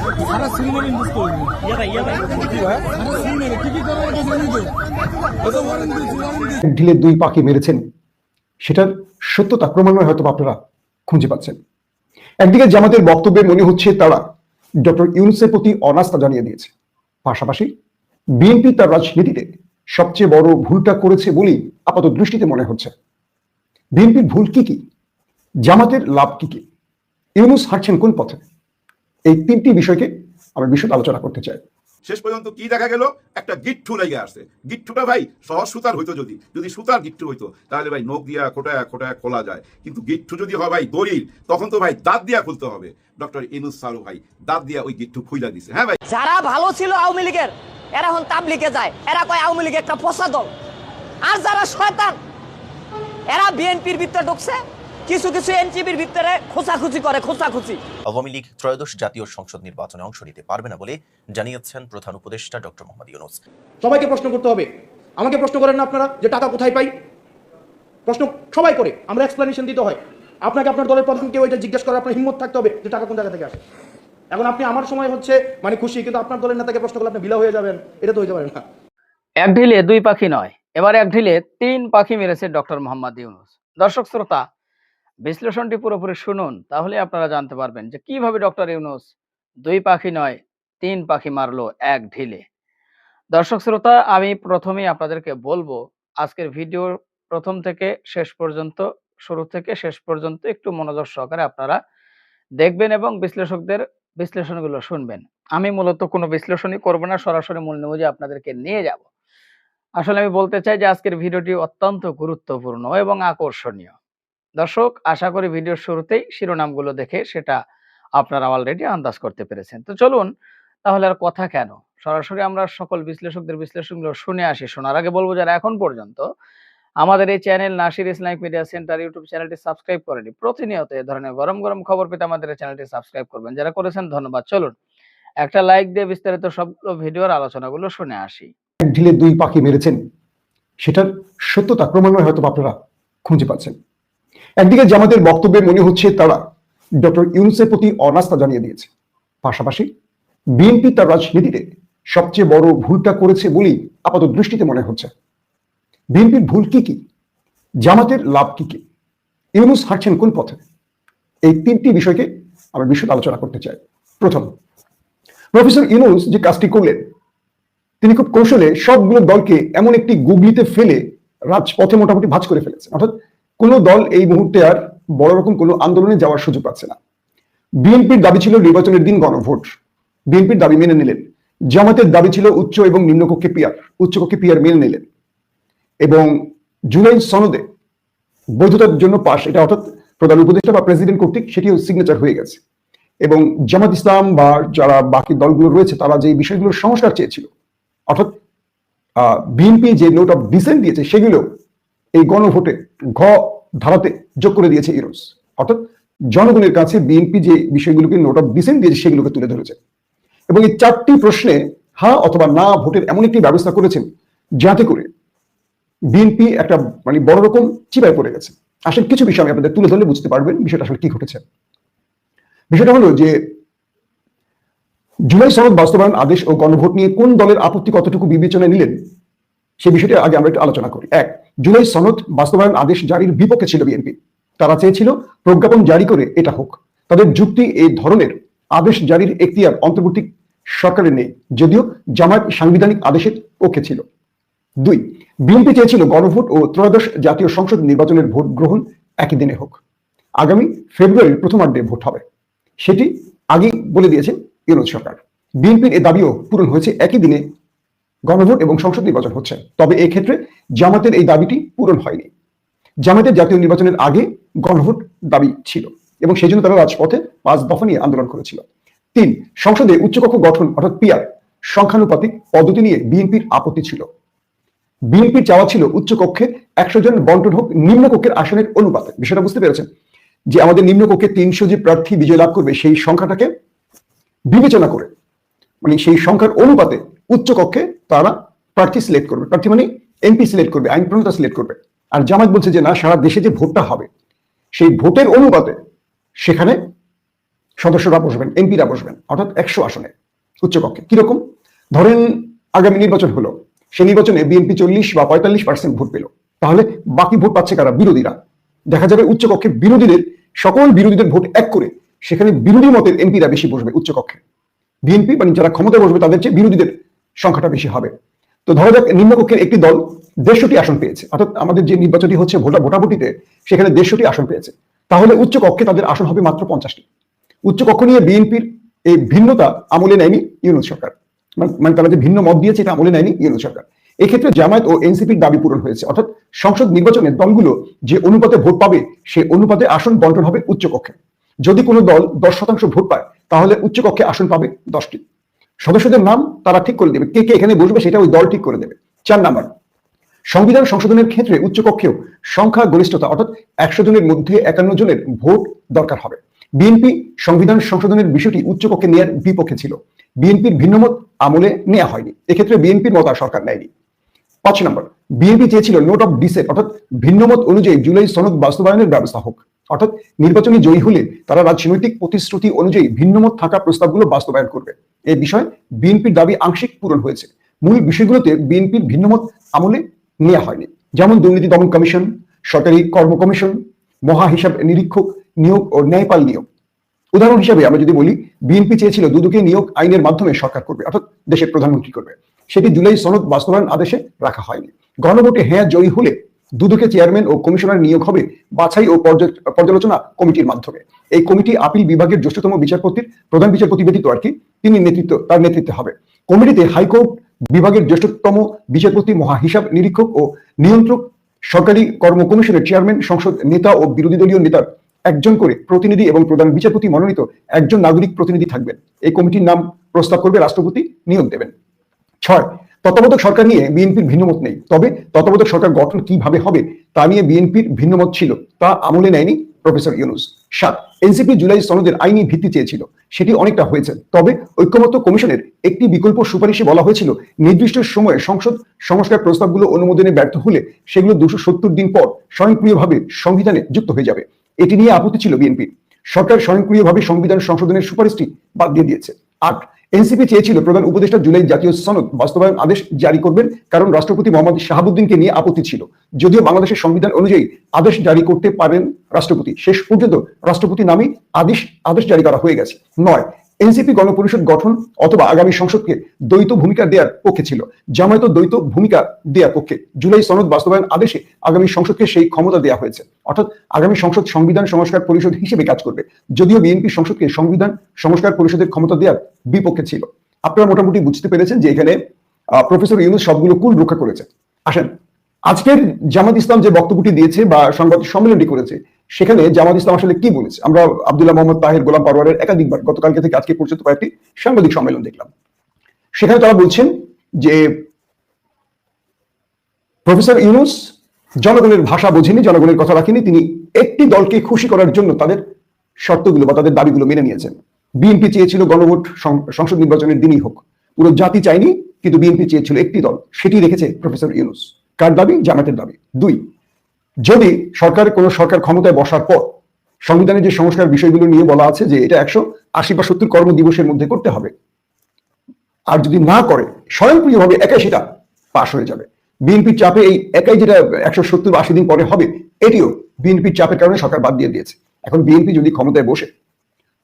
সারা cinema invest করব ইয়াদা ইয়াদা সারা cinema কি কি করার কথা জানি তো কত ওয়ারেন্ট দিয়েছি ওয়ারেন্ট দিয়েছি ঢিলে দুই পাখি মেরেছেন। সেটার সত্যতা ক্রমান্বয়ে হয়তো আপনারা খুঁজে পাচ্ছেন। একদিকে জামাতের বক্তব্যে মনে হচ্ছে তারা ডক্টর ইউনুসের প্রতি অনাস্থা জানিয়ে দিয়েছে। পাশাপাশি বিএনপি তার রাজনীতিতে সবচেয়ে বড় ভুলটা করেছে বলেই আপাত দৃষ্টিতে মনে হচ্ছে। বিএনপির ভুল কি কি? জামাতের লাভ কি কি? ইউনুস হাঁটছেন কোন পথে? এই তিনটি বিষয়কে আমি বিশদ আলোচনা করতে চাই। শেষ পর্যন্ত কি দেখা গেল? একটা গিট্টু লেগে আসছে। গিট্টুটা ভাই সহজ সুতার হইতো যদি। যদি সুতার গিট্টু হইতো তাহলে ভাই নখ দিয়া খোটায় খোটায় খোলা যায়। কিন্তু গিট্টু যদি হয় ভাই দড়ির তখন তো ভাই দাঁত দিয়া খুলতে হবে। ডক্টর ইনুস সারু ভাই দাঁত দিয়া ওই গিট্টু খুইলা দিছে। হ্যাঁ ভাই? যারা ভালো ছিল আওয়ামী লীগের এরা এখন তাবলিগে যায়। এরা কয় আওয়ামী লীগ একটা পচা দল আর যারা শয়তান এরা বিএনপির ভিতরে ঢুকছে। কিছু কিছু এনজিবির ভিতরে খোঁচাখুচি করে খোঁচাখুচি। আওয়ামী লীগ ত্রয়োদশ জাতীয় সংসদ নির্বাচনে অংশ নিতে পারবে না বলে জানিয়েছেন প্রধান উপদেষ্টা ডক্টর মোহাম্মদ ইউনুস। সবাইকে প্রশ্ন করতে হবে। আমাকে প্রশ্ন করেন না আপনারা যে টাকা কোথায় পাই? প্রশ্ন সবাই করে আমরা এক্সপ্লেনেশন দিতে হয়। আপনাকে আপনার দলের প্রধানকে ওইটা জিজ্ঞেস করার আপনার হিম্মত থাকতে হবে যে টাকা কোন জায়গা থেকে আসে। এখন আপনি আমার সময় হচ্ছে মানে খুশি কিন্তু আপনার দলের নেতাকে প্রশ্ন করলে আপনি বিলা হয়ে যাবেন এটা তো হইতে পারে না। এক ঢিলে দুই পাখি নয় এবার এক ঢিলে তিন পাখি মেরেছে ডক্টর মোহাম্মদ ইউনুস। দর্শক শ্রোতা বিশ্লেষণটি পুরোপুরি শুনুন, তাহলে আপনারা জানতে পারবেন যে কীভাবে ডক্টর ইউনুস দুই পাখি নয়, তিন পাখি মারলো এক ঢিলে। দর্শক শ্রোতা, আমি প্রথমেই আপনাদেরকে বলব, আজকের ভিডিওর প্রথম থেকে শেষ পর্যন্ত, শুরু থেকে শেষ পর্যন্ত একটু মনোযোগ সহকারে আপনারা দেখবেন এবং বিশ্লেষকদের বিশ্লেষণগুলো শুনবেন। আমি মূলত কোনো বিশ্লেষণই করব না, সরাসরি মূল নিউজে আপনাদেরকে নিয়ে যাব। আসলে আমি বলতে চাই যে আজকের ভিডিওটি অত্যন্ত গুরুত্বপূর্ণ এবং আকর্ষণীয়। দর্শক, আশা করি ভিডিওর শুরুতেই শিরোনামগুলো দেখে সেটা আপনারা অলরেডি আন্দাজ করতে পেরেছেন। তো চলুন, তাহলে আর কথা কেন? সরাসরি আমরা সকল বিশ্লেষকদের বিশ্লেষণগুলো শুনে আসি। শোনার আগে বলব যারা এখন পর্যন্ত আমাদের এই channel Nasir Islamic media centre YouTube চ্যানেলটি সাবস্ক্রাইব করেনি, প্রতিনিয়ত এ ধরনের গরম গরম খবর পেতে আমাদের চ্যানেলটি সাবস্ক্রাইব করবেন। যারা করেছেন, ধন্যবাদ। চলুন, একটা লাইক দিয়ে বিস্তারিত সবগুলো ভিডিওর আলোচনাগুলো শুনে আসি। ঢিলে দুই পাখি মেরেছেন, সেটার সত্যতা ক্রমান্বয়ে হয়তো আপনারা খুঁজে পাচ্ছেন। একদিকে জামাতের বক্তব্যে মনে হচ্ছে তারা ডক্টর ইউনুসের প্রতি অনাস্থা জানিয়ে দিয়েছে। পাশাপাশি বিএনপি তার রাজনীতিতে সবচেয়ে বড় ভুলটা করেছে বলেই আপাত দৃষ্টিতে মনে হচ্ছে। বিএনপির ভুল কি কি? জামাতের লাভ কি কি? ইউনুস হাঁটছেন কোন পথে? এই তিনটি বিষয়কে আমি বিশদ আলোচনা করতে চাই। প্রথম, প্রফেসর ইউনুস যে কাজটি করলেন, তিনি খুব কৌশলে সবগুলো দলকে এমন একটি গুগলিতে ফেলে রাজপথে মোটামুটি ভাজ করে ফেলেছেন। অর্থাৎ কোনো দল এই মুহূর্তে আর বড় রকম কোনো আন্দোলনে যাওয়ার সুযোগ পাচ্ছে না। বিএনপির দাবি ছিল নির্বাচনের দিন গণভোট। বিএনপির দাবি মেনে নিলেন। জামাতের দাবি ছিল উচ্চ এবং নিম্নকক্ষে পিয়ার উচ্চকক্ষে পিয়ার মেনে নিলেন। এবং জুলাই সনদে বৈধতার জন্য পাশ, এটা অর্থাৎ প্রধান উপদেষ্টা বা প্রেসিডেন্ট কর্তৃক সেটিও সিগনেচার হয়ে গেছে। এবং জামাত ইসলাম বা যারা বাকি দলগুলো রয়েছে, তারা যে বিষয়গুলোর সংস্কার চেয়েছিল, অর্থাৎ বিএনপি যে নোট অফ ডিসেন্ট দিয়েছে, সেগুলো এই গণভোটে ঘ ধারাতে যোগ করে দিয়েছে ইউরোস অর্থাৎ জনগণের কাছে বিএনপি যে বিষয়গুলোকে নোট অফ ডিসেন্ট দিয়েছে, সেগুলোকে তুলে ধরেছে। এবং এই চারটি প্রশ্নে হা অথবা না ভোটের এমন একটি ব্যবস্থা করেছেন যাতে করে বিএনপি একটা মানে বড় রকম চিপায় পড়ে গেছে। আসলে কিছু বিষয় আমি আপনাদের তুলে ধরলে বুঝতে পারবেন বিষয়টা আসলে কি ঘটেছে। বিষয়টা হলো যে জুলাই সনদ বাস্তবায়ন আদেশ ও গণভোট নিয়ে কোন দলের আপত্তি কতটুকু বিবেচনায় নিলেন, সে বিষয়টি আগে আমরা একটু আলোচনা করি। এক জুলাই সনদ বাস্তবায়ন আদেশ জারির বিপক্ষে ছিল বিএনপি। তারা চেয়েছিল প্রজ্ঞাপন জারি করে এটা হোক। তাদের যুক্তি এই ধরনের। আদেশ জারির এখতিয়ার অন্তর্বর্তী সরকারের নেই, যদিও জামায়াত সাংবিধানিক আদেশের পক্ষে ছিল। দুই, বিএনপি চেয়েছিল গণভোট ও ত্রয়োদশ জাতীয় সংসদ নির্বাচনের ভোট গ্রহণ একই দিনে হোক। আগামী ফেব্রুয়ারির প্রথমার্ধে ভোট হবে। সেটি আগেই বলে দিয়েছে ইউনুস সরকার। বিএনপির এ দাবিও পূরণ হয়েছে একই দিনে গণভোট এবং সংসদ নির্বাচন হচ্ছে। তবে এই ক্ষেত্রে জামাতের এই দাবিটি পূরণ হয়নি। জামাতের জাতীয় নির্বাচনের আগে গণভোট দাবি ছিল এবং সেই জন্য তারা রাজপথে পাঁচ দফা নিয়ে আন্দোলন করেছিল। তিন, সংসদে উচ্চকক্ষ গঠন অর্থাৎ পিয়ার সংখ্যানুপাতিক পদ্ধতি নিয়ে বিএনপির আপত্তি ছিল। বিএনপির চাওয়া ছিল উচ্চকক্ষে একশো জন বন্টন হোক নিম্নকক্ষের আসনের অনুপাতে। বিষয়টা বুঝতে পেরেছেন? যে আমাদের নিম্নকক্ষে তিনশো যে প্রার্থী বিজয় লাভ করবে, সেই সংখ্যাটাকে বিবেচনা করে মানে সেই সংখ্যার অনুপাতে উচ্চ কক্ষে তারা প্রার্থী সিলেক্ট করবে। প্রার্থী মানে এমপি সিলেক্ট করবে, আইন প্রণেতা সিলেক্ট করবে। আর জামাত বলছে যে, না, সারা দেশে যে ভোটটা হবে, সেই ভোটের অনুপাতে সেখানে সদস্যরা বসবেন এমপিরা বসবেন, অর্থাৎ একশো আসনে উচ্চকক্ষে। কীরকম? ধরেন, আগামী নির্বাচন হলো, সেই নির্বাচনে বিএনপি চল্লিশ বা পঁয়তাল্লিশ পার্সেন্ট ভোট পেল। তাহলে বাকি ভোট পাচ্ছে কারা? বিরোধীরা। দেখা যাবে উচ্চকক্ষে বিরোধীদের, সকল বিরোধীদের ভোট এক করে, সেখানে বিরোধী মতের এমপিরা বেশি বসবে উচ্চকক্ষে। বিএনপি মানে যারা ক্ষমতায় বসবে, তাদের চেয়ে বিরোধীদের সংখ্যাটা বেশি হবে। তো ধরা যাক নিম্নকক্ষের একটি দল দেড়শোটি আসন পেয়েছে। অর্থাৎ আমাদের যে নির্বাচনটি হচ্ছে ভোটা ভোটাভুটিতে, সেখানে দেড়শোটি আসন পেয়েছে। তাহলে উচ্চকক্ষে তাদের আসন হবে মাত্র পঞ্চাশটি। উচ্চকক্ষ নিয়ে বিএনপির এই ভিন্নতা আমলে নেয়নি ইউনুস সরকার। মানে- মানে তারা যে ভিন্ন মত দিয়েছে এটা আমলে নেয়নি ইউনুস সরকার। এক্ষেত্রে জামায়াত ও এনসিপির দাবি পূরণ হয়েছে। অর্থাৎ সংসদ নির্বাচনে দলগুলো যে অনুপাতে ভোট পাবে, সেই অনুপাতে আসন বন্টন হবে উচ্চকক্ষে যদি কোনো দল দশ শতাংশ ভোট পায়, তাহলে উচ্চকক্ষে আসন পাবে দশটি। সদস্যদের নাম তারা ঠিক করে দেবে। কে কে এখানে বসবে সেটা ওই দল ঠিক করে দেবে। চার নাম্বার, সংবিধান সংশোধনের ক্ষেত্রে উচ্চকক্ষেও সংখ্যা গরিষ্ঠতা অর্থাৎ একশো জনের মধ্যে একান্ন জনের ভোট দরকার হবে। বিএনপি সংবিধান সংশোধনের বিষয়টি উচ্চকক্ষে নেওয়ার বিপক্ষে ছিল। বিএনপির ভিন্নমত আমলে নেওয়া হয়নি। এক্ষেত্রে বিএনপির মত সরকার নেয়নি। পাঁচ নম্বর, বিএনপি চেয়েছিল নোট অফ ডিসেট অর্থাৎ ভিন্নমত অনুযায়ী জুলাই সনদ বাস্তবায়নের ব্যবস্থা হোক। অর্থাৎ নির্বাচনী জয়ী হলে তারা রাজনৈতিক প্রতিশ্রুতি অনুযায়ী ভিন্নমত থাকা প্রস্তাবগুলো বাস্তবায়ন করবে। এই বিষয়ে বিএনপির দাবি আংশিক পূরণ হয়েছে। মূল বিষয়গুলোতে বিএনপির ভিন্নমত আমলে নেওয়া হয়নি। যেমন দুর্নীতি দমন কমিশন, সরকারি কর্ম কমিশন মহা হিসাব নিরীক্ষক নিয়োগ ও ন্যায়পাল নিয়োগ। উদাহরণ হিসেবে আমরা যদি বলি, বিএনপি চেয়েছিল দুদুকে নিয়োগ আইনের মাধ্যমে সরকার করবে, অর্থাৎ দেশের প্রধানমন্ত্রী করবে। সেটি জুলাই সনদ বাস্তবায়ন আদেশে রাখা হয়নি। গণভোটে হ্যাঁ জয়ী হলে দুদকে চেয়ারম্যান ও কমিশনার নিয়োগ হবে বাছাই ও পর্যালোচনা কমিটির মাধ্যমে। এই কমিটি আপিল বিভাগের জ্যেষ্ঠতম বিচারপতির প্রধান বিচারপতি ব্যতীত আর কি, তিনি নেতৃত্ব, তার নেতৃত্বে হবে। কমিটিতে হাইকোর্ট বিভাগের জ্যেষ্ঠতম বিচারপতি মহা হিসাব নিরীক্ষক ও নিয়ন্ত্রক, সরকারি কর্ম কমিশনের চেয়ারম্যান, সংসদ নেতা ও বিরোধী দলীয় নেতার একজন করে প্রতিনিধি এবং প্রধান বিচারপতি মনোনীত একজন নাগরিক প্রতিনিধি থাকবেন। এই কমিটির নাম প্রস্তাব করবে রাষ্ট্রপতি, নিয়োগ দেবেন। ছয় তত্ত্বাবধায়ক সরকার নিয়ে বিএনপির ভিন্নমত নেই। তবে তত্ত্বাবধায়ক সরকার গঠন কীভাবে হবে তা নিয়ে বিএনপির ভিন্নমত ছিল, তা আমলে নেয়নি প্রফেসর ইউনুস। সাত এনসিপি জুলাই সনদের আইনি ভিত্তি চেয়েছিল, সেটি অনেকটা হয়েছে। তবে ঐক্যমত্য কমিশনের একটি বিকল্প সুপারিশে বলা হয়েছিল, নির্দিষ্ট সময়ে সংসদ সংস্কার প্রস্তাবগুলো অনুমোদনে ব্যর্থ হলে সেগুলো দুশো সত্তর দিন পর স্বয়ংক্রিয়ভাবে সংবিধানে যুক্ত হয়ে যাবে। এটি নিয়ে আপত্তি ছিল বিএনপি। সরকার স্বয়ংক্রিয়ভাবে সংবিধান সংশোধনের সুপারিশটি বাদ দিয়ে দিয়েছে। আট এনসিপি চেয়েছিল প্রধান উপদেষ্টা জুলাই জাতীয় সনদ বাস্তবায়ন আদেশ জারি করবেন, কারণ রাষ্ট্রপতি মোহাম্মদ শাহাবুদ্দিনকে নিয়ে আপত্তি ছিল। যদিও বাংলাদেশের সংবিধান অনুযায়ী আদেশ জারি করতে পারেন রাষ্ট্রপতি। শেষ পর্যন্ত রাষ্ট্রপতি নামে আদেশ আদেশ জারি করা হয়ে গেছে। নয় এনসিপি গণপরিষদ গঠন অথবা আগামী সংসদকে দ্বৈত ভূমিকা দেওয়ার পক্ষে ছিল। জামায়াত দ্বৈত ভূমিকা দেওয়ার পক্ষে। জুলাই সনদ বাস্তবায়ন আদেশে আগামী সংসদকে সেই ক্ষমতা দেওয়া হয়েছে। অর্থাৎ আগামী সংসদ সংবিধান সংস্কার পরিষদ হিসেবে কাজ করবে। যদিও বিএনপি সংসদকে সংবিধান সংস্কার পরিষদের ক্ষমতা দেওয়ার বিপক্ষে ছিল। আপনারা মোটামুটি বুঝতে পেরেছেন যে এখানে প্রফেসর ইউনুস সবগুলো কুল রক্ষা করেছে আসেন, আজকের জামাত ইসলাম যে বক্তব্যটি দিয়েছে বা সংবাদ সম্মেলনটি করেছে সেখানে জামাত ইসলাম আসলে কি বলেছে? আমরা আব্দুল্লাহ মোহাম্মদ তাহের গোলাম পারওয়ারের একাধিকবার গতকালকে থেকে আজকে পর্যন্ত কয়েকটি সাংবাদিক সম্মেলন দেখলাম। সেখানে তারা বলছেন যে, প্রফেসর ইউনুস জনগণের ভাষা বোঝেনি, জনগণের কথা রাখেনি, তিনি একটি দলকে খুশি করার জন্য তাদের শর্তগুলো বা তাদের দাবিগুলো মেনে নিয়েছেন। বিএনপি চেয়েছিল গণভোট সংসদ নির্বাচনের দিনই হোক। পুরো জাতি চায়নি, কিন্তু বিএনপি চেয়েছিল একটি দল সেটি রেখেছে প্রফেসর ইউনুস। কার দাবি? জামাতের দাবি। দুই যদি সরকার কোন সরকার ক্ষমতায় বসার পর সংবিধানের যে সংস্কার বিষয়গুলো নিয়ে বলা আছে যে এটা একশো আশি বা সত্তর কর্ম দিবসের মধ্যে করতে হবে, আর যদি না করে, স্বয়ংক্রিয়ভাবে একাই সেটা পাশ হয়ে যাবে। বিএনপির চাপে এই একাই যেটা একশো সত্তর আশি দিন পরে হবে, এটিও বিএনপির চাপের কারণে সরকার বাদ দিয়ে দিয়েছে। এখন বিএনপি যদি ক্ষমতায় বসে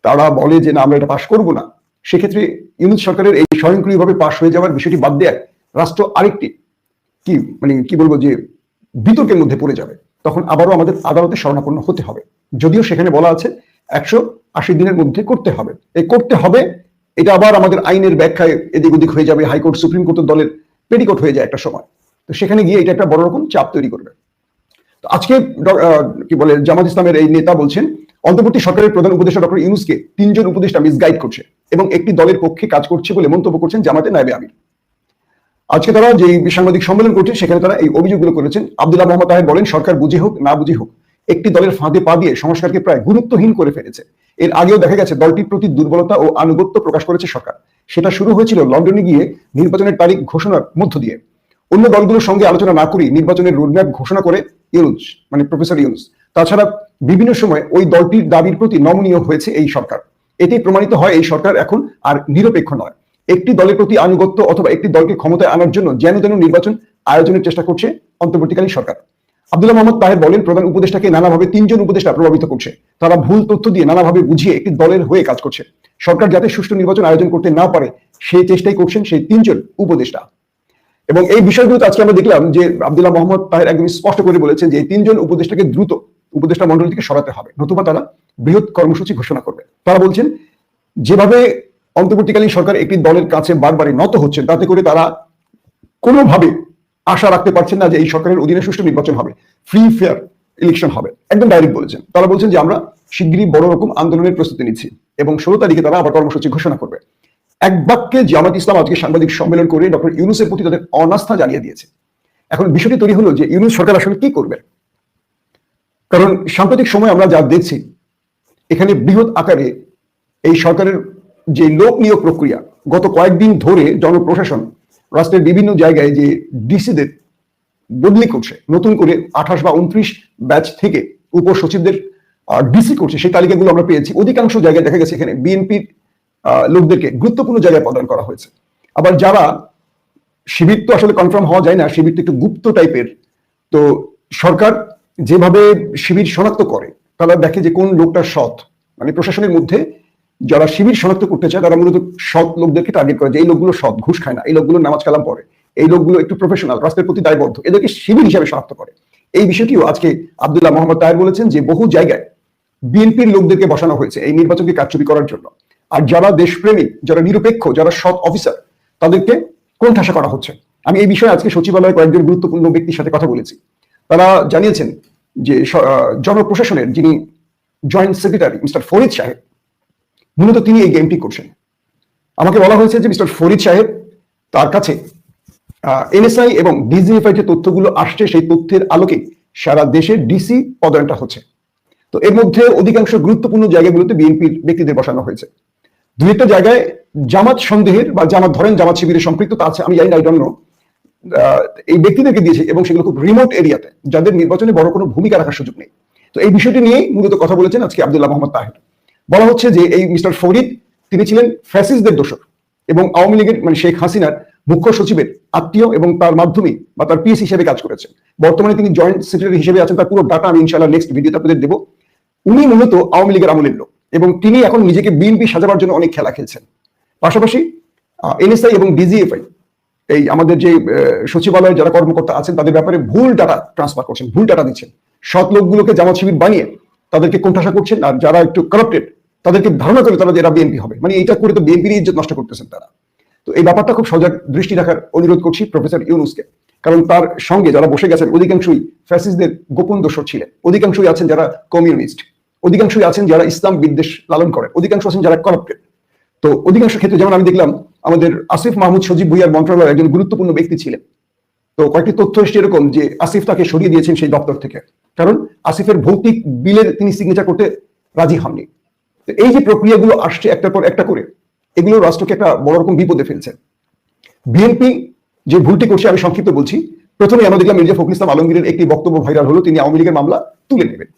তারা বলে যে না, আমরা এটা পাশ করব না, সেক্ষেত্রে ইউনুস সরকারের এই স্বয়ংক্রিয়ভাবে পাশ হয়ে যাওয়ার বিষয়টি বাদ দেয় রাষ্ট্র আরেকটি কি মানে কি বলব যে বিতর্কের মধ্যে পড়ে যাবে। তখন আবারও আমাদের আদালতে শরণাপন্ন হতে হবে। যদিও সেখানে বলা আছে একশো আশি দিনের মধ্যে করতে হবে। এই করতে হবে, এটা আবার আমাদের আইনের ব্যাখ্যায় এদিক ওদিক হয়ে যাবে, হাইকোর্ট, সুপ্রিম কোর্টের দলের পেটিকোট হয়ে যায় একটা সময়। তো সেখানে গিয়ে এটা একটা বড় রকম চাপ তৈরি করবে। তো আজকে কি বলে, জামাত ইসলামের এই নেতা বলছেন, অন্তর্বর্তী সরকারের প্রধান উপদেষ্টা ডক্টর ইউনুসকে তিনজন উপদেষ্টা মিসগাইড করছে এবং একটি দলের পক্ষে কাজ করছে বলে মন্তব্য করছেন জামাতে নাইবে আমির। আজকে তারা যে সাংবাদিক সম্মেলন করছে, সেখানে তারা এই অভিযোগগুলো করেছেন। আব্দুল্লাহ মোহাম্মদ তাহের বলেন, সরকার বুঝে হোক, না বুঝে হোক, একটি দলের ফাঁদে পা দিয়ে সংস্কারকে প্রায় গুরুত্বহীন করে ফেলেছে। এর আগেও দেখা গেছে, দলটির প্রতি দুর্বলতা ও আনুগত্য প্রকাশ করেছে সরকার। সেটা শুরু হয়েছিল লন্ডনে গিয়ে নির্বাচনের তারিখ ঘোষণার মধ্য দিয়ে। অন্য দলগুলোর সঙ্গে আলোচনা না করেই নির্বাচনের রোডম্যাপ ঘোষণা করে ইউনুস মানে প্রফেসর ইউনুস। তাছাড়া বিভিন্ন সময় ওই দলটির দাবির প্রতি নমনীয় হয়েছে এই সরকার। এতেই প্রমাণিত হয়, এই সরকার এখন আর নিরপেক্ষ নয়। একটি দলের প্রতি আনুগত্য অথবা একটি দলকে ক্ষমতায় আনার জন্য যেন তেন নির্বাচন আয়োজনের চেষ্টা করছে অন্তর্বর্তীকালীন সরকার। আব্দুল্লাহ মোহাম্মদ তাহের বলেন, প্রধান উপদেষ্টাকে নানাভাবে তিনজন উপদেষ্টা প্রভাবিত করছে। তারা ভুল তথ্য দিয়ে নানাভাবে বুঝিয়ে একটি দলের হয়ে কাজ করছে। সরকার যাতে সুষ্ঠু নির্বাচন আয়োজন করতে না পারে, সেই চেষ্টাই করছেন সেই তিনজন উপদেষ্টা। এবং এই বিষয়গুলোতে আজকে আমরা দেখলাম যে আব্দুল্লাহ মোহাম্মদ তাহের একদম স্পষ্ট করে বলেছেন যে এই তিনজন উপদেষ্টাকে দ্রুত উপদেষ্টা মন্ডল থেকে সরাতে হবে। নতুবা তারা বৃহৎ কর্মসূচি ঘোষণা করবে। তারা বলছেন, যেভাবে অন্তর্বর্তীকালীন সরকার একটি দলের কাছে বারবারই নত হচ্ছে, তাতে করে তারা কোনোভাবে আশা রাখতে পারছেন না যে এই সরকারের অধীনে সুষ্ঠু নির্বাচন হবে। ফ্রি ফেয়ার ইলেকশন হবে। একদম ডাইরেক্ট বলেছেন। তারা বলছেন যে আমরা শিগগিরই বড় রকম আন্দোলনের প্রস্তুতি নিচ্ছি এবং ষোলো তারিখে তারা আবার কর্মসূচি ঘোষণা করবে। এক বাক্যে জামাত ইসলাম আজকে সাংবাদিক সম্মেলন করে ডক্টর ইউনুসের প্রতি তাদের অনাস্থা জানিয়ে দিয়েছে। এখন বিষয়টি তৈরি হলো যে ইউনুস সরকার আসলে কি করবে? কারণ সাম্প্রতিক সময় আমরা যা দেখছি, এখানে বৃহৎ আকারে এই সরকারের যে লোক নিয়োগ প্রক্রিয়া গত কয়েকদিন ধরে জনপ্রশাসন রাষ্ট্রের বিভিন্ন জায়গায় যে ডিসিদের বদলি করছে, নতুন করে আঠাশ বা উনত্রিশ ব্যাচ থেকে উপসচিবদের ডিসি করছে, সেই তালিকাগুলো আমরা পেয়েছি। অধিকাংশ জায়গায় দেখা গেছে এখানে বিএনপির লোকদেরকে গুরুত্বপূর্ণ জায়গায় প্রদান করা হয়েছে। আবার যারা শিবির তো আসলে কনফার্ম হওয়া যায় না, শিবির তো একটু গুপ্ত টাইপের তো সরকার যেভাবে শিবির শনাক্ত করে, তারা দেখে যে কোন লোকটা সৎ। মানে প্রশাসনের মধ্যে যারা শিবির শনাক্ত করতে চায়, তারা মূলত সৎ লোকদেরকে টার্গেট করে যে এই লোকগুলো সৎ, ঘুষ খায় না, এই লোকগুলো নামাজ কালাম পড়ে, এই লোকগুলো একটু প্রফেশনাল রাষ্ট্রের প্রতি দায়বদ্ধ, এদেরকে শিবির হিসাবে শনাক্ত করে। এই বিষয়টিও আজকে আবদুল্লাহ মোহাম্মদ তাহের বলেছেন যে বহু জায়গায় বিএনপির লোকদেরকে বসানো হয়েছে এই নির্বাচনকে কারচুপি করার জন্য। আর যারা দেশপ্রেমিক, যারা নিরপেক্ষ, যারা সৎ অফিসার তাদেরকে কোণঠাসা করা হচ্ছে। আমি এই বিষয়ে আজকে সচিবালয়ে কয়েকজন গুরুত্বপূর্ণ ব্যক্তির সাথে কথা বলেছি। তারা জানিয়েছেন যে জনপ্রশাসনের যিনি জয়েন্ট সেক্রেটারি মিস্টার ফরিদ সাহেব মূলত তিনি এই গেমটি করছেন। আমাকে বলা হয়েছে যে মিস্টার ফরিদ সাহেব তার কাছে এনএসআই এবং ডিজিএফআই যে তথ্যগুলো আসছে, সেই তথ্যের আলোকে সারা দেশে ডিসি পদায়নটা হচ্ছে। তো এর মধ্যে অধিকাংশ গুরুত্বপূর্ণ জায়গাগুলোতে বিএনপির ব্যক্তিদের বসানো হয়েছে। দুই একটা জায়গায় জামাত সন্দেহের বা জামাত, ধরেন জামাত শিবিরের সম্পৃক্ত, তা আছে, আমি জানি না ডোন্ট এই ব্যক্তিদেরকে দিয়েছে এবং সেগুলো খুব রিমোট এরিয়াতে যাদের নির্বাচনে বড় কোনো ভূমিকা রাখার সুযোগ নেই। তো এই বিষয়টি নিয়েই মূলত কথা বলেছেন আজকে আব্দুল্লাহ মোহাম্মদ তাহের। বলা হচ্ছে যে এই মিস্টার ফরিদ তিনি ছিলেন ফ্যাসিসদের দোষর এবং আওয়ামী লীগের মানে শেখ হাসিনার মুখ্য সচিবের আত্মীয় এবং তার মাধ্যমে বা তার পিএস হিসেবে কাজ করেছেন। বর্তমানে তিনি জয়েন্ট সেক্রেটারি হিসেবে আছেন তার পুরো ডাটা আমি ইনশাল্লাহ নেক্সট ভিডিওতে আপনাদের দেবো। উনি মূলত আওয়ামী লীগের আমলের লোক এবং তিনি এখন নিজেকে বিএনপি সাজাবার জন্য অনেক খেলা খেলছেন। পাশাপাশি এনএসআই এবং ডিজিএফআই এই আমাদের যে আহ, সচিবালয়ের যারা কর্মকর্তা আছেন তাদের ব্যাপারে ভুল ডাটা ট্রান্সফার করছেন ভুল ডাটা দিচ্ছেন। সৎ লোকগুলোকে জামাত শিবির বানিয়ে তাদেরকে কোণঠাসা করছেন আর যারা একটু কারাপ্টেড তাদেরকে ধারণা করে তারা যে এরা বিএনপি হবে। মানে এটা করে তো বিএনপির ইজ্জত নষ্ট করতেছেন তারা। তো এই ব্যাপারটা খুব সজাগ দৃষ্টি রাখার অনুরোধ করছি প্রফেসর ইউনুসকে। কারণ তার সঙ্গে যারা বসে গেছেন, অধিকাংশই ফ্যাসিস্টদের গোপন দোষর ছিলেন। অধিকাংশই আছেন যারা কমিউনিস্ট। অধিকাংশই আছেন যারা ইসলাম বিদ্বেষ লালন করেন। অধিকাংশ আছেন যারা করাপ্টেড। তো অধিকাংশ ক্ষেত্রে যেমন আমি দেখলাম, আমাদের আসিফ মাহমুদ সজীব ভুইয়ার মন্ত্রণালয়ের একজন গুরুত্বপূর্ণ ব্যক্তি ছিলেন। তো কয়েকটি তথ্য এসছে এরকম যে আসিফ তাকে সরিয়ে দিয়েছেন সেই দপ্তর থেকে। কারণ আসিফের ভৌতিক বিলের তিনি সিগনেচার করতে রাজি হননি। এই যে প্রক্রিয়াগুলো আসছে একটার পর একটা করে, এগুলো রাষ্ট্রকে একটা বড় রকম বিপদে ফেলছে। বিএনপি যে ভুলটি করছে, আমি সংক্ষিপ্ত বলছি। প্রথমে আমরা দেখলাম মির্জা ফখরুল ইসলাম আলমগীরের একটি বক্তব্য ভাইরাল হলো, তিনি আওয়ামী লীগের মামলা তুলে নেবেন।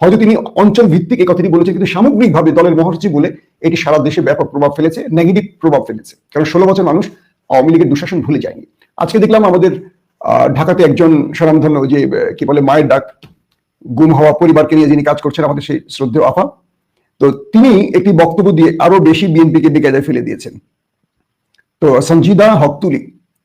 হয়তো তিনি অঞ্চল ভিত্তিক এই কথাটি বলেছেন, কিন্তু সামগ্রিকভাবে দলের মহাসচিব বলে এটি সারা দেশে ব্যাপক প্রভাব ফেলেছে, নেগেটিভ প্রভাব ফেলেছে। কারণ ষোলো বছর মানুষ আওয়ামী লীগের দুঃশাসন ভুলে যায়নি। আজকে দেখলাম আমাদের ঢাকাতে একজন স্বনামধন্য যে কি বলে, মায়ের ডাক, গুম হওয়া পরিবারকে নিয়ে যিনি কাজ করছেন, আমাদের সেই শ্রদ্ধেয় আফা। তো তিনি একটি বক্তব্য দিয়ে আরও বেশি বিএনপিকে বেকায়দায় ফেলে দিয়েছেন। তো সঞ্জিদা হকতুলি,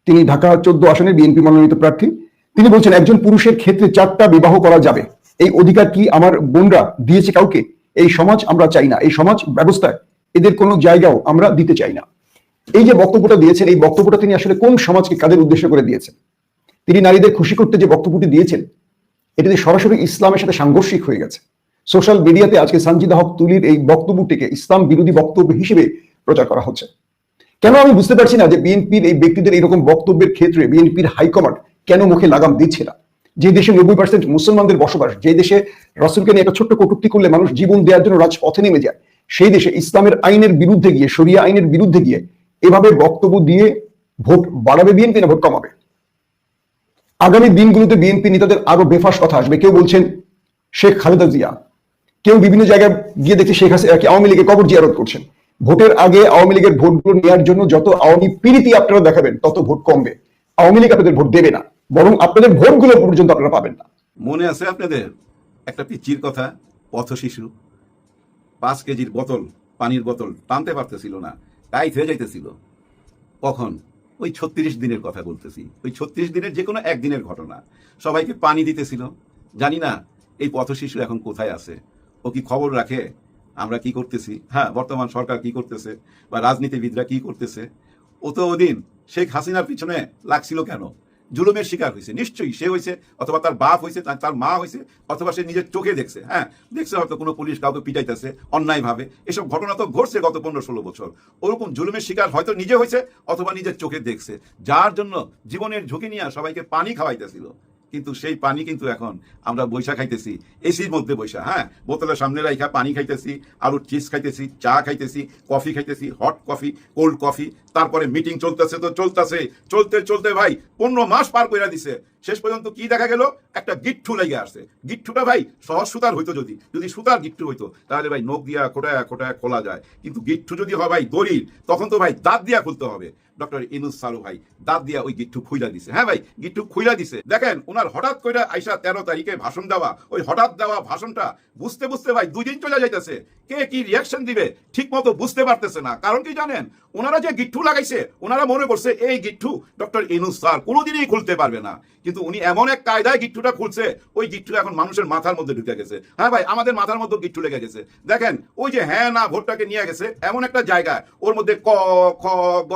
তিনি ঢাকা চোদ্দ আসনের বিএনপি মনোনীত প্রার্থী। তিনি বলছেন, একজন পুরুষের ক্ষেত্রে চারটা বিবাহ করা যাবে। এই অধিকার কি আমার বোনরা দিয়েছে কাউকে? এই সমাজ আমরা চাই না। এই সমাজ ব্যবস্থায় এদের কোনো জায়গাও আমরা দিতে চাই না। এই যে বক্তব্যটা দিয়েছেন, এই বক্তব্যটা তিনি আসলে কোন সমাজকে কাদের উদ্দেশ্য করে দিয়েছেন? তিনি নারীদের খুশি করতে যে বক্তব্যটি দিয়েছেন, এটাতে সরাসরি ইসলামের সাথে সাংঘর্ষিক হয়ে গেছে। সোশ্যাল মিডিয়াতে আজকে সঞ্জিদা হক তুলির এই বক্তব্যটিকে ইসলাম বিরোধী বক্তব্য হিসেবে প্রচার করা হচ্ছে। কেন আমি বুঝতে পারছি না যে বিএনপির এই ব্যক্তিদের এরকম বক্তব্যের ক্ষেত্রে বিএনপির হাইকমান্ড কেন মুখে লাগাম দিচ্ছে না? যে দেশে নব্বই পার্সেন্ট মুসলমানদের বসবাস, যে দেশে রাসুলকে নিয়ে একটা ছোট্ট কটূক্তি করলে মানুষ জীবন দেওয়ার জন্য রাজপথে নেমে যায়, সেই দেশে ইসলামের আইনের বিরুদ্ধে গিয়ে, শরিয়া আইনের বিরুদ্ধে গিয়ে এভাবে বক্তব্য দিয়ে ভোট বাড়াবে বিএনপি না ভোট কমাবে? আগামী দিনগুলোতে বিএনপি নেতাদের আরও বেফাস কথা আসবে। কেউ বলছেন শেখ খালেদা জিয়া কেউ বিভিন্ন জায়গায় গিয়ে দেখছে শেখ হাসিনা আওয়ামী লীগের কবর জিয়ারত করছেন। ভোটের আগে আওয়ামী লীগের ভোটগুলো নেওয়ার জন্য যত আওয়ামী প্রীতি আপনারা দেখাবেন, তত ভোট কমবে। আওয়ামী লীগ আপনাদের ভোট দেবে না, বরং আপনাদের ভোটগুলো পর্যন্ত আপনারা পাবেন না। মনে আছে আপনাদের? একটা পিচ্চির কথা, পথ শিশু। পাঁচ কেজির বোতল, পানির বোতল টানতে পারতেছিল না, তাই হয়ে যাইতেছিল। কখন? ওই ছত্রিশ দিনের কথা বলতেছি। ওই ছত্রিশ দিনের যে কোনো একদিনের ঘটনা। সবাইকে পানি দিতেছিল। জানি না, এই পথ শিশু এখন কোথায় আছে? ও কি খবর রাখে? আমরা কি করতেছি? হ্যাঁ বর্তমান সরকার কি করতেছে? বা রাজনীতিবিদরা কি করতেছে? ও তো ওদিন শেখ হাসিনার পিছনে লাগছিল কেন? জুলুমের শিকার হয়েছে, নিশ্চয়ই সে হয়েছে, অথবা তার বাপ হয়েছে, তার মা হয়েছে, অথবা সে নিজের চোখে দেখছে হ্যাঁ? দেখছে হয়তো কোনো পুলিশ কাউকে পিটাইতেছে অন্যায়ভাবে। এসব ঘটনা তো ঘটছে গত পনেরো ষোলো বছর। ওরকম জুলুমের শিকার হয়তো নিজে হয়েছে অথবা নিজের চোখে দেখছে। যার জন্য জীবনের ঝুঁকি নিয়ে সবাইকে পানি খাওয়াইতেছিল। কিন্তু সেই পানি কিন্তু এখন আমরা বৈশা খাইতেছি। এসির মধ্যে বৈশা হ্যাঁ? বোতলের সামনে রাইখা পানি খাইতেছি আলু চিজ খাইতেছি, চা খাইতেছি, কফি খাইতেছি, হট কফি, কোল্ড কফি, তারপরে মিটিং চলতেছে তো চলতেছে। চলতে চলতে ভাই, পনেরো মাস পার করে দিছে। শেষ পর্যন্ত কি দেখা গেল? একটা গিট্টু লেগে আসছে। গিট্টুটা ভাই সহজ সুতার হইতো যদি। যদি সুতার গিট্টু হইতো, তাহলে ভাই নখ দিয়া খোটায় খোটায় খোলা যায়। কিন্তু গিট্টু যদি হয় ভাই দড়ির, তখন তো ভাই দাঁত দিয়া খুলতে হবে। ডক্টর ইনুস সারু ভাই, দাঁত দিয়া ওই গিট্টু খুইলা দিছে। হ্যাঁ ভাই, গিট্টু খুইলা দিছে। দেখেন ওনার হঠাৎ কইরা আইসা তেরো তারিখে ভাষণ দেওয়া। ওই হঠাৎ দেওয়া ভাষণটা বুঝতে বুঝতে ভাই দুই দিন চলে যাইতেছে। কে কি রিয়াকশন দিবে ঠিক মতো বুঝতে পারতেছে না। কারণ কি জানেন? ওনারা যে গিট্টু লাগাইছে, ওনারা মনে করছে, এই গিট্টু ডক্টর ইনুস স্যার কোনোদিনই খুলতে পারবে না। কিন্তু উনি এমন এক কায়দায় গিট্টুটা খুলছে, ওই গিট্টু এখন মানুষের মাথার মধ্যে ঢুকে গেছে। হ্যাঁ ভাই, আমাদের মাথার মধ্যে গিট্টু লেগে গেছে। দেখেন, ওই যে হ্যাঁ না ভোটটাকে নিয়ে গেছে, এমন একটা জায়গায়, ওর মধ্যে ক, খ, গ,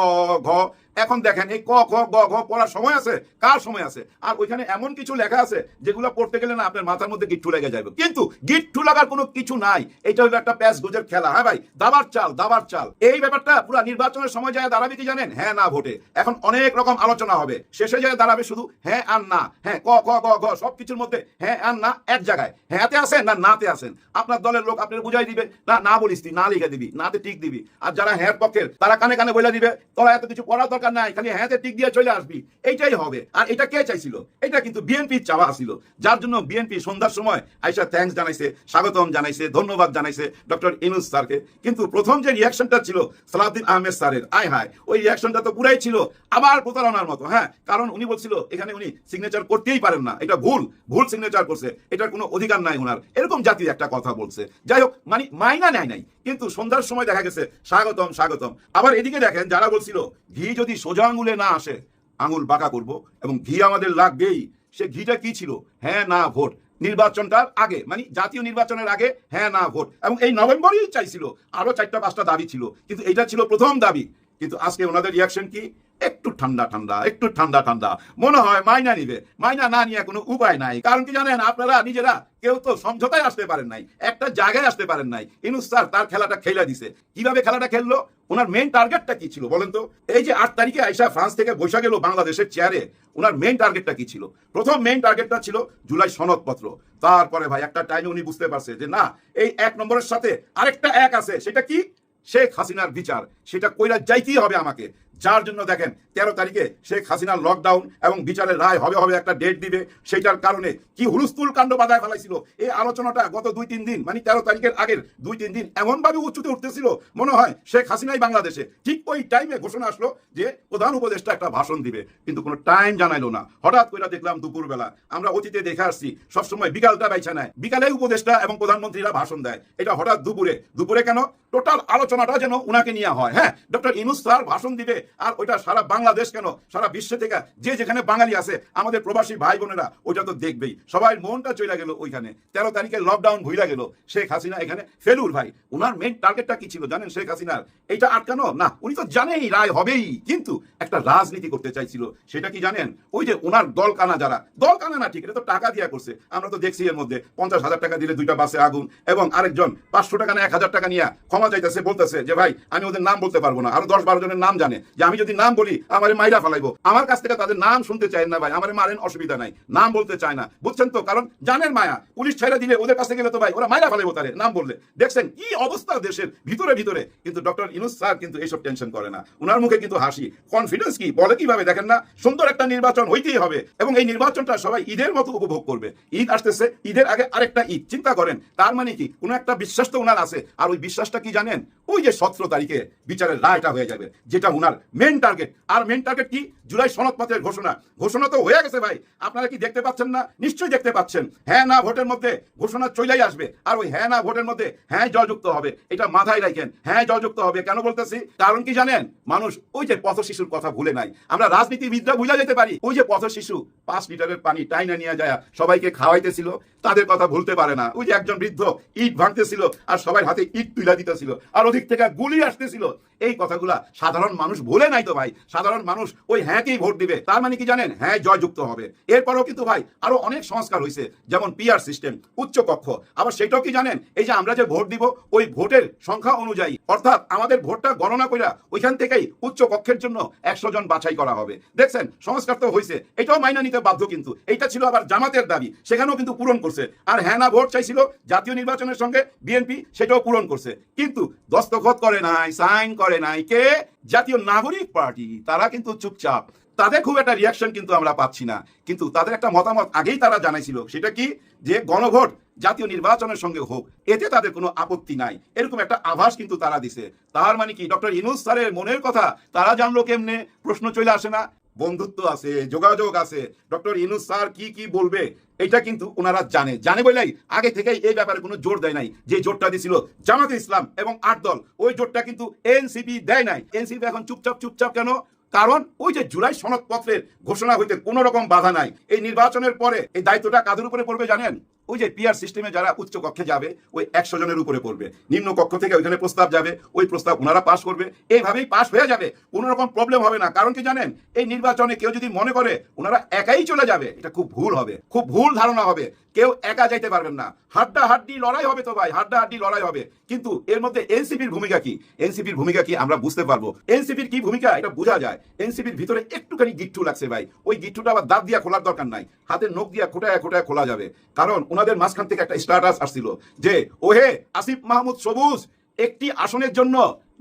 ঘ এখন দেখেন এই ক, খ, গ, ঘ পড়ার সময় আছে, কার সময় আছে? আর ওইখানে এমন কিছু লেখা আছে যেগুলো পড়তে গেলে না আপনার মাথার মধ্যে গিট্টু লেগে যাবে। কিন্তু গিট্টু লাগার কোনো কিছু নাই। এটা হলো একটা প্যাস গুজের খেলা। হ্যাঁ ভাই? দাবার চাল দাবার চাল। এই ব্যাপারটা পুরো নির্বাচনের সময় যায় দাঁড়াবে কি জানেন? হ্যাঁ না ভোটে। এখন অনেক রকম আলোচনা হবে। শেষে যায় দাঁড়াবে শুধু হ্যাঁ আর না। হ্যাঁ ক ক গ, ঘ সব কিছুর মধ্যে হ্যাঁ আর না এক জায়গায়। হ্যাঁতে আসেন না নাতে আসেন আপনার দলের লোক আপনার বুঝাই দিবে। না না বলিস তুই, না লিখে দিবি, নাতে টিক দিবি। আর যারা হ্যাঁ পক্ষের, তারা কানে কানে বলে দিবে, তোরা এত কিছু করার দরকার নাই, খালি হ্যাঁতে টিক দিয়ে চলে আসবি। এইটাই হবে। আর এটা কে চাইছিল? এটা কিন্তু বিএনপির চাওয়া ছিল যার জন্য বিএনপি সন্ধ্যার সময় আইসা থ্যাঙ্কস জানাইছে, স্বাগতম জানাইছে, ধন্যবাদ জানাইছে ডক্টর ইনুস স্যারকে। কিন্তু প্রথম যে রিয়াকশনটা ছিল, সালাউদ্দিন আহমেদ স্যারের, আয় হায়, ওই রিয়াকশনটা তো পুরাই ছিল আবার প্রতারণার মতো হ্যাঁ? কারণ উনি বলছিল, এখানে উনি সিগনেচার করতেই পারেন না। এটা ভুল ভুল সিগনেচার করছে। এটার কোনো অধিকার নাই ওনার এরকম জাতির একটা কথা বলছে। যাই হোক মানে মাইনা নেয় নাই। কিন্তু সন্ধ্যার সময় দেখা গেছে, স্বাগতম স্বাগতম। আবার এদিকে দেখেন, যারা বলছিল, ঘি যদি সোজা আঙুলে না আসে, আঙুল বাঁকা করব এবং ঘি আমাদের লাগবেই। সে ঘিটা কি ছিল? হ্যাঁ না, ভোট। নির্বাচনটার আগে মানে জাতীয় নির্বাচনের আগে হ্যাঁ না, ভোট। এবং এই নভেম্বরেই চাইছিল আরও চারটা, পাঁচটা দাবি ছিল। কিন্তু এটা ছিল প্রথম দাবি। কিন্তু আজকে ওনাদের রিয়াকশন কি? একটু ঠান্ডা ঠান্ডা, একটু ঠান্ডা ঠান্ডা। মনে হয় মাইনা নিবে। মাইনা না নিয়ে কোনো উপায় নাই। কারণ কি জানেন, আপনারা, নিজেরা কেউ তো সমঝোতায় আসতে পারেন নাই, একটা জায়গায় আসতে পারেন নাই। ইনুস স্যার তার খেলাটা খেলা দিছে। কীভাবে খেলাটা খেললো? ওনার মেন টার্গেটটা কি ছিল বলেন তো? এই যে আট তারিখে আইসা ফ্রান্স থেকে বসে গেল বাংলাদেশের চেয়ারে ওনার মেন টার্গেটটা কি ছিল? প্রথম মেন টার্গেটটা ছিল জুলাই সনদপত্র। তারপরে ভাই, একটা টাইমে উনি বুঝতে পারছে যে না, এই এক নম্বরের সাথে আরেকটা এক আছে। সেটা কি? শেখ হাসিনার বিচার। সেটা কইরা যাইতেই হবে আমাকে। যার জন্য দেখেন তেরো তারিখে শেখ হাসিনার লকডাউন এবং বিচারের রায় হবে হবে একটা ডেট দিবে সেটার কারণে কি হুলস্থুল কাণ্ড বাধায় ফেলাইছিল? এই আলোচনাটা গত দুই তিন দিন মানে তেরো তারিখের আগের দুই তিন দিন এমনভাবে উচ্চতে উঠতেছিল, মনে হয় শেখ হাসিনাই বাংলাদেশে। ঠিক ওই টাইমে ঘোষণা আসলো যে প্রধান উপদেষ্টা একটা ভাষণ দিবে, কিন্তু কোনো টাইম জানাইলো না। হঠাৎ করে দেখলাম দুপুরবেলা, আমরা অতীতে দেখে আসছি, সবসময় বিকালটা বাইছা নেয় বিকালে উপদেষ্টা এবং প্রধানমন্ত্রীরা ভাষণ দেয়। এটা হঠাৎ দুপুরে। দুপুরে কেন? টোটাল আলোচনাটা যেন উনাকে নিয়ে হয়। হ্যাঁ ডক্টর ইনুস স্যার ভাষণ দিবে আর ওইটা সারা বাংলাদেশ কেন? সারা বিশ্ব থেকে যে যেখানে বাঙালি আছে, আমাদের প্রবাসী ভাই বোনেরা, ওইটা তো দেখবেই। সবাই মনটা চলে গেল ওইখানে। তেরো তারিখে লকডাউন ভুইলা গেল। শেখ হাসিনা এখানে। ফেলুর ভাই ওনার মেন টার্গেটটা কি ছিল জানেন শেখ হাসিনার? এইটা আটকানো? না, উনি তো জানেই, রায় হবেই। কিন্তু একটা রাজনীতি করতে চাইছিল, সেটা কি জানেন? ওই যে ওনার দল কানা যারা দল কানা না ঠিক, এটা তো টাকা দিয়া করছে। আমরা তো দেখছি এর মধ্যে, পঞ্চাশ হাজার টাকা দিলে দুইটা বাসে আগুন, এবং আরেকজন পাঁচশো টাকা না এক হাজার টাকা নিয়ে ক্ষমা চাইতেছে, বলতেছে যে, ভাই, আমি ওদের নাম বলতে পারব না। আরও দশ বারো জনের নাম জানে। যে আমি যদি নাম বলি, আমার মাইরা ফেলাইবো। আমার কাছ থেকে তাদের নাম শুনতে চায় না ভাই, আমার মারেন, অসুবিধা নাই। নাম বলতে চায় না। বুঝছেন তো? কারণ জানেন মায়া, পুলিশ ছেড়ে দিলে ওদের কাছে গেলে তো ভাই, ওরা মাইরা ফেলাইবো তারে, নাম বললে। দেখছেন কি অবস্থা দেশের ভিতরে ভিতরে। কিন্তু ডক্টর ইনুস স্যার কিন্তু এইসব টেনশন করে না। ওনার মুখে কিন্তু হাসি। কনফিডেন্স কি? বলে কীভাবে? দেখেন না, সুন্দর একটা নির্বাচন হইতেই হবে। এবং এই নির্বাচনটা সবাই ঈদের মতো উপভোগ করবে। ঈদ আসতেছে, ঈদের আগে আরেকটা ঈদ। চিন্তা করেন, তার মানে কি? কোনো একটা বিশ্বাস তো ওনার আছে। আর ওই বিশ্বাসটা কি জানেন? ওই যে সতেরো তারিখে বিচারের রায়টা হয়ে যাবে, যেটা ওনার মেন টার্গেট আর মেন টার্গেট কি? জুলাই সনদপত্রের ঘোষণা। ঘোষণা তো হয়ে গেছে ভাই। আপনারা কি দেখতে পাচ্ছেন না? নিশ্চয়ই দেখতে পাচ্ছেন। হ্যাঁ না ভোটের মধ্যে ঘোষণা চলেই আসবে। আর ওই হ্যাঁ না ভোটের মধ্যে হ্যাঁ জয়যুক্ত হবে, এটা মাথায় রাখেন। হ্যাঁ জয়যুক্ত হবে, কেন বলতেছি? কারণ কি জানেন? মানুষ ওই যে পথ শিশুর কথা ভুলে নাই। আমরা রাজনীতিবিদরা ভুলে যেতে পারি, ওই যে পথ শিশু পাঁচ লিটারের পানি টাইনা নিয়ে যায়, সবাইকে খাওয়াইতেছিল, তাদের কথা ভুলতে পারে না। ওই যে একজন বৃদ্ধ ইট ভাঙতেছিল আর সবাই হাতে ইট তুলা দিতেছিল আর ওদিক থেকে গুলি আসতেছিল। এই কথাগুলা সাধারণ মানুষ ভুলে নাই তো ভাই। সাধারণ মানুষ ওই হ্যাঁকেই ভোট দিবে, তার মানে কি জানেন? হ্যাঁ জয়যুক্ত হবে। এরপরও কিন্তু ভাই, আরও অনেক সংস্কার হয়েছে যেমন পিআর সিস্টেম উচ্চ কক্ষ। আবার সেটাও কি জানেন? এই যে আমরা যে ভোট দিব, ওই ভোটের সংখ্যা অনুযায়ী। অর্থাৎ আমাদের ভোটটা গণনা কইরা ওইখান থেকেই উচ্চ কক্ষের জন্য একশো জন বাছাই করা হবে। দেখছেন? সংস্কার তো হয়েছে এটাও মাইনা নিতে বাধ্য কিন্তু। এইটা ছিল আবার জামাতের দাবি। সেখানেও কিন্তু পূরণ করছে। আর হ্যাঁ না, ভোট চাইছিল জাতীয় নির্বাচনের সঙ্গে বিএনপি সেটাও পূরণ করছে। কিন্তু দস্তখত করে নাই, সাইন করে নাই। কে? জাতীয় নাগরিক পার্টি, তারা কিন্তু চুপচাপ। তাদের খুব একটা রিয়াকশন কিন্তু আমরা পাচ্ছি না। কিন্তু তাদের একটা মতামত আগেই তারা জানাইছিল, সেটা কি? যে গণভোট জাতীয় নির্বাচনের সঙ্গে হোক, এতে তাদের কোনো আপত্তি নাই। এরকম একটা আভাস কিন্তু তারা দিছে। তার মানে কি? ডক্টর ইনুস স্যারের মনের কথা, তারা জানলো কেমনে? প্রশ্ন চলে আসে না। বন্ধুত্ব আছে, যোগাযোগ আছে। ডক্টর ইনুস স্যার কি কি বলবে, এটা কিন্তু ওনারা জানে। জানে বলেই আগে থেকেই এই ব্যাপারে কোনো জোর দেয় নাই। যে জোরটা দিছিল জামাতে ইসলাম এবং আট দল, ওই জোরটা কিন্তু এনসিপি দেয় নাই। এনসিপি এখন চুপচাপ চুপচাপ কেন? কারণ ওই যে জুলাই সনদপত্রের ঘোষণা হইতে কোনো রকম বাধা নাই। এই নির্বাচনের পরে এই দায়িত্বটা কাদের উপরে পড়বে জানেন? ওই যে পিআর সিস্টেমে যারা উচ্চ কক্ষে যাবে, ওই একশো জনের উপরে পড়বে। নিম্ন কক্ষ থেকে ওইখানে প্রস্তাব যাবে, ওই প্রস্তাব ওনারা পাশ করবে। এইভাবেই পাশ হয়ে যাবে, কোনো রকম প্রবলেম হবে না। কারণ কি জানেন, এই নির্বাচনে কেউ যদি মনে করে, ওনারা একাই চলে যাবে, এটা খুব ভুল হবে। খুব ভুল ধারণা হবে। কেউ একা যাইতে পারবেন না। হাড্ডা হাড্ডি লড়াই হবে তো ভাই হাড্ডা হাড্ডি লড়াই হবে। কিন্তু এর মধ্যে এনসিপির ভূমিকা কি? এনসিপির ভূমিকা কি আমরা বুঝতে পারব। এনসিপির কি ভূমিকা? এটা বোঝা যায়। এনসিপির ভিতরে একটুখানি গিট্টু লাগছে ভাই। ওই গিট্টুটা আবার দাঁত দিয়া খোলার দরকার নাই। হাতের নখ দিয়া খোটায় খোটায় খোলা যাবে। কারণ ওনাদের মাঝখান থেকে একটা স্ট্যাটাস আসছিল যে, ওহে আসিফ মাহমুদ সবুজ, একটি আসনের জন্য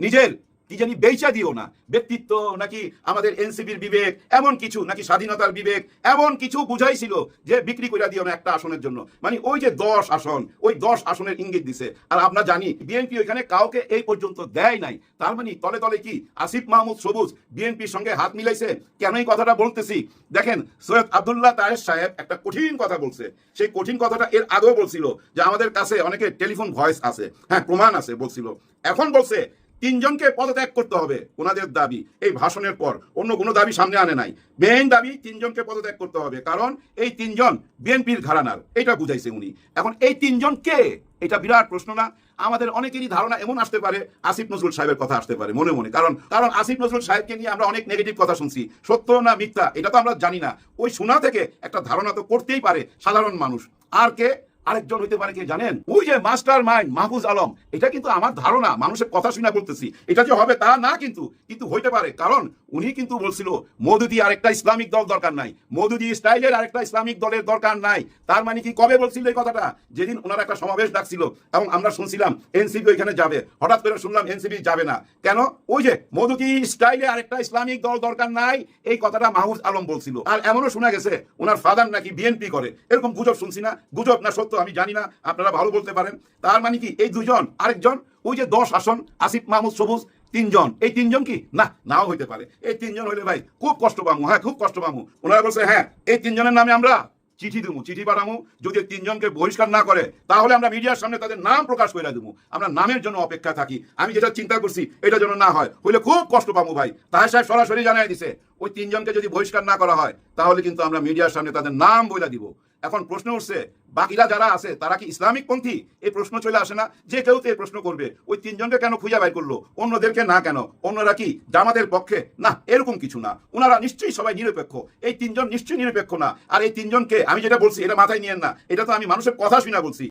নিজের কি জানি বেচা দিও না। ব্যক্তিত্ব নাকি আমাদের এনসিপির বিবেক, এমন কিছু নাকি স্বাধীনতার বিবেক, এমন কিছু বুঝাইছিল যে বিক্রি করে দিও না একটা আসনের জন্য। মানে ওই যে দশ আসন, ওই দশ আসনের ইঙ্গিত দিছে। আর আমরা জানি বিএনপি ওইখানে কাউকে এই পর্যন্ত দেয় নাই। তার মানে তলে তলে কি আসিফ মাহমুদ সবুজ বিএনপির সঙ্গে হাত মিলাইছে? কেন এই কথাটা বলতেছি? দেখেন, সৈয়দ আবদুল্লাহ তায়ের সাহেব একটা কঠিন কথা বলছে। সেই কঠিন কথাটা এর আগেও বলছিল যে আমাদের কাছে অনেকে টেলিফোন ভয়েস আছে। হ্যাঁ প্রমাণ আছে বলছিল। এখন বলছে তিনজনকে পদত্যাগ করতে হবে, ওনাদের দাবি। এই ভাষণের পর অন্য কোনো দাবি সামনে আনে নাই। মেইন দাবি তিনজনকে পদত্যাগ করতে হবে, কারণ এই তিনজন বিএনপির ঘরানার, এটা বুঝাইছে উনি। এখন এই তিনজন কে? এটা বিরাট প্রশ্ন না। আমাদের অনেকেরই ধারণা এমন আসতে পারে, আসিফ নজরুল সাহেবের কথা আসতে পারে, মনে মনে। কারণ কারণ আসিফ নজরুল সাহেবকে নিয়ে আমরা অনেক নেগেটিভ কথা শুনছি। সত্য না মিথ্যা, এটা তো আমরা জানি না। ওই শোনা থেকে একটা ধারণা তো করতেই পারে সাধারণ মানুষ। আর কে? আরেকজন হইতে পারে কে জানেন? ওই যে মাস্টার মাইন্ড, মাহফুজ আলম, এটা কিন্তু আমার ধারণা, মানুষের কথা শুনে বলতেছি। এটা যে হবে তা না কিন্তু কিন্তু হইতে পারে, কারণ উনি কিন্তু বলছিল মধুদি আরেকটা ইসলামিক দল দরকার নাই মধুদি স্টাইলের আরেকটা ইসলামিক দলের দরকার নাই। তার মানে কি কবে বলছিল এই কথাটা? যেদিন ওনারা একটা সমাবেশ ডাকছিল, এবং আমরা শুনছিলাম, এনসিপি ওইখানে যাবে। হঠাৎ করে শুনলাম এনসিপি যাবে না। কেন? ওই যে মধুদি স্টাইলে আরেকটা ইসলামিক দল দরকার নাই। এই কথাটা মাহফুজ আলম বলছিল। আর এমনও শোনা গেছে, ওনার ফাদার নাকি বিএনপি করে। এরকম গুজব শুনছি না। গুজব না সত্য আমি জানি না, আপনারা ভালো বলতে পারেন। তার মানে কি, এই দুজন, আরেকজন, ওই যে দশ আসন, আসিফ, মাহমুদ, সবুজ, তিনজন। এই তিনজন কি? না, নাও হইতে পারে। এই তিনজন হইলে ভাই, খুব কষ্ট পামু হ্যাঁ খুব কষ্ট পামু। ওনারা বলছে হ্যাঁ এই তিনজনের নামে আমরা চিঠি দেবো, চিঠি পাঠামু যদি তিনজনকে বহিষ্কার না করে, তাহলে আমরা মিডিয়ার সামনে তাদের নাম প্রকাশ করে দেবো। আমরা নামের জন্য অপেক্ষা থাকি। আমি যেটা চিন্তা করছি, এটা যেন না হয়। হইলে খুব কষ্ট পাবো ভাই। তাহের সাহেব সরাসরি জানাই দিছে, ওই তিনজনকে যদি বহিষ্কার না করা হয়, তাহলে কিন্তু আমরা মিডিয়ার সামনে তাদের নাম বইলা দিব। এখন প্রশ্ন উঠছে, বাকিরা যারা আছে, তারা কি ইসলামিক পন্থী? এই প্রশ্ন চলে আসে না, যে কেউ তো এই প্রশ্ন করবে। ওই তিনজনকে কেন খুঁজে বাই করল? অন্যদেরকে না কেন? অন্যরা কি জামাতের পক্ষে? না, এরকম কিছু না। ওনারা নিশ্চয়ই সবাই নিরপেক্ষ। এই তিনজন নিশ্চয়ই নিরপেক্ষ না। আর এই তিনজনকে, আমি যেটা বলছি, এটা মাথায় নিয়েন না। এটা তো আমি মানুষের কথা শুনে বলছি।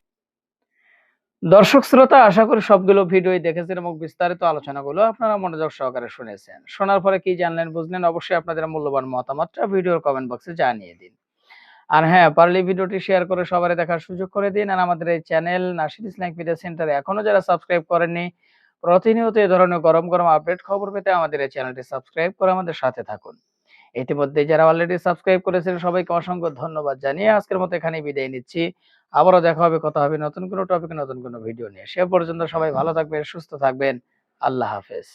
দর্শক শ্রোতা, আশা করি সবগুলো ভিডিওই দেখেছেন এবং বিস্তারিত আলোচনাগুলো আপনারা মনোযোগ সহকারে শুনেছেন। শোনার পরে কি জানলেন, বুঝলেন, অবশ্যই আপনাদের মূল্যবান মতামতটা ভিডিওর কমেন্ট বক্সে জানিয়ে দিন। আর হ্যাঁ পারলে ভিডিওটি শেয়ার করে সবারই দেখার সুযোগ করে দিন। আর আমাদের এই চ্যানেল নাসির ইসলাম মিডিয়া সেন্টারে এখনও যারা সাবস্ক্রাইব করেননি, প্রতিনিয়ত এই ধরনের গরম গরম আপডেট খবর পেতে আমাদের এই চ্যানেলটি সাবস্ক্রাইব করে আমাদের সাথে থাকুন। ইতিমধ্যে যারা অলরেডি সাবস্ক্রাইব করেছেন, সবাইকে অসংখ্য ধন্যবাদ জানিয়ে আজকের মতো এখানেই বিদায় নিচ্ছি। আবারও দেখা হবে, কথা হবে নতুন কোনো টপিকে নতুন কোনো ভিডিও নিয়ে। সে পর্যন্ত সবাই ভালো থাকবেন, সুস্থ থাকবেন। আল্লাহ হাফেজ।